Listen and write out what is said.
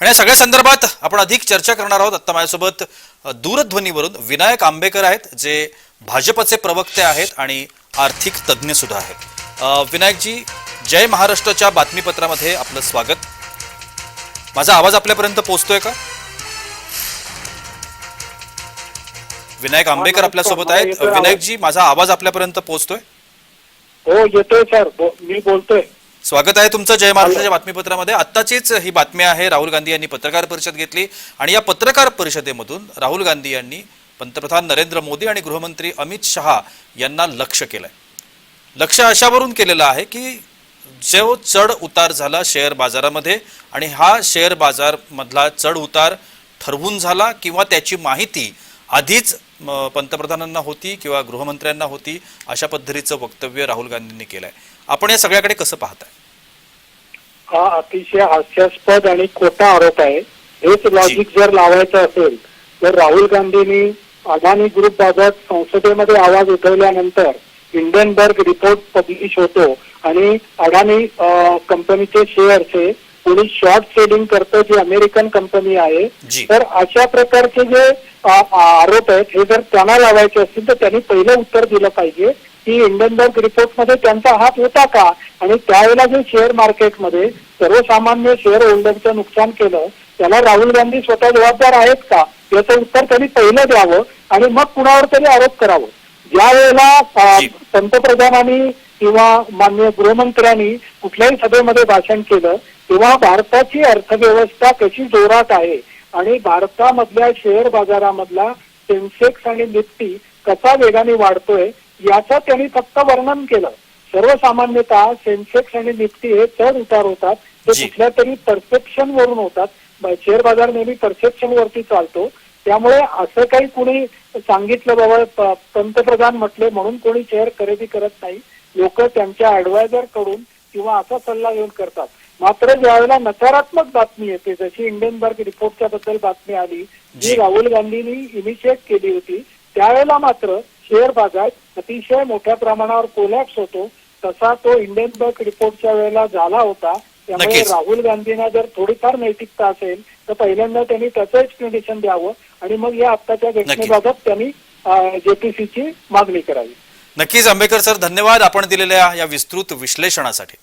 आणि या सगळ्या संदर्भात आपण अधिक चर्चा करणार आहोत. आता माझ्यासोबत दूरध्वनीवरून विनायक आंबेकर आहेत जे भाजपचे प्रवक्ते आहेत आणि आर्थिक तज्ज्ञ सुद्धा आहेत. विनायकजी जय महाराष्ट्राच्या बातमीपत्रामध्ये आपलं स्वागत. माझा आवाज आपल्यापर्यंत पोहोचतोय का? विनायक आंबेकर आपल्यासोबत आहेत. विनायकजी माझा आवाज आपल्यापर्यंत पोहोचतोय? हो येतोय सर. मी बोलतोय. स्वागत आहे तुमचं जय महाराष्ट्राच्या बातमीपत्रामध्ये. आत्ताचीच ही बातमी आहे राहुल गांधी यांनी पत्रकार परिषद घेतली आणि या पत्रकार परिषदेमधून राहुल गांधी यांनी पंतप्रधान नरेंद्र मोदी आणि गृहमंत्री अमित शहा यांना लक्ष केलंय. लक्ष अशावरून केलेलं आहे की जो चढ उतार झाला शेअर बाजारामध्ये आणि हा शेअर बाजार मधला चढ उतार ठरवून झाला किंवा त्याची माहिती आधीच पंतप्रधानांना होती किंवा गृहमंत्र्यांना होती अशा पद्धतीचं वक्तव्य राहुल गांधींनी केलंय. आपण या सगळ्याकडे कसं पाहताय? हा अतिशय हास्यास्पद आणि खोटा आरोप आहे. हेच लॉजिक जर लावायचं असेल तर राहुल गांधींनी अदानी ग्रुप बाबत संसदेमध्ये आवाज उठवल्यानंतर हिंडनबर्ग रिपोर्ट पब्लिश होतो आणि अडाणी कंपनीचे शेअर्स हे कोणी शॉर्ट सेलिंग करतं जी अमेरिकन कंपनी आहे. तर अशा प्रकारचे जे आरोप आहेत हे जर त्यांना लावायचे असतील तर त्यांनी पहिलं उत्तर दिलं पाहिजे. की इंडनबर्ग रिपोर्टमध्ये त्यांचा हात होता का? आणि त्यावेळेला जे शेअर मार्केटमध्ये सर्वसामान्य शेअर होल्डरचं नुकसान केलं त्याला राहुल गांधी स्वतः जबाबदार आहेत का? याचं उत्तर त्यांनी पहिलं द्यावं आणि मग कुणावर तरी आरोप करावं. ज्या वेळेला. पंतप्रधानांनी किंवा माननीय गृहमंत्र्यांनी कुठल्याही सभेमध्ये भाषण केलं तेव्हा भारताची अर्थव्यवस्था कशी जोरात आहे आणि भारतामधल्या शेअर बाजारामधला सेन्सेक्स आणि निफ्टी कसा वेगाने वाढतोय याचं त्यांनी फक्त वर्णन केलं सर्वसामान्यतः सेन्सेक्स आणि निफ्टी हे चढ उतार होतात ते. कुठल्या तरी परसेप्शन वरून होतात शेअर बाजार नेहमी परसेप्शन वरती चालतो त्यामुळे असं काही कुणी सांगितलं बाबा पंतप्रधान म्हटले म्हणून कोणी शेअर खरेदी करत नाही लोक त्यांच्या ऍडवायझरकडून किंवा असा सल्ला घेऊन करतात मात्र ज्यावेळेला नकारात्मक बातमी येते जशी इंडियनबर्ग रिपोर्टच्या बद्दल बातमी आली जी. राहुल गांधींनी इनिशिएट केली होती त्यावेळेला मात्र शेअर बाजार अतिशय मोठ्या प्रमाणावर कोलॅप्स होतो तसा तो इंडियनबर्ग रिपोर्टच्या वेळेला झाला होता त्यामुळे. राहुल गांधींना जर थोडीफार नैतिकता असेल तर पहिल्यांदा त्यांनी त्याचं एक्सप्लेनेशन द्यावं आणि मग या आत्ताच्या घटनेबाबत त्यांनी जेपीसीची मागणी करावी. नक्कीच आंबेकर सर धन्यवाद आपण दिलेल्या या विस्तृत विश्लेषणासाठी.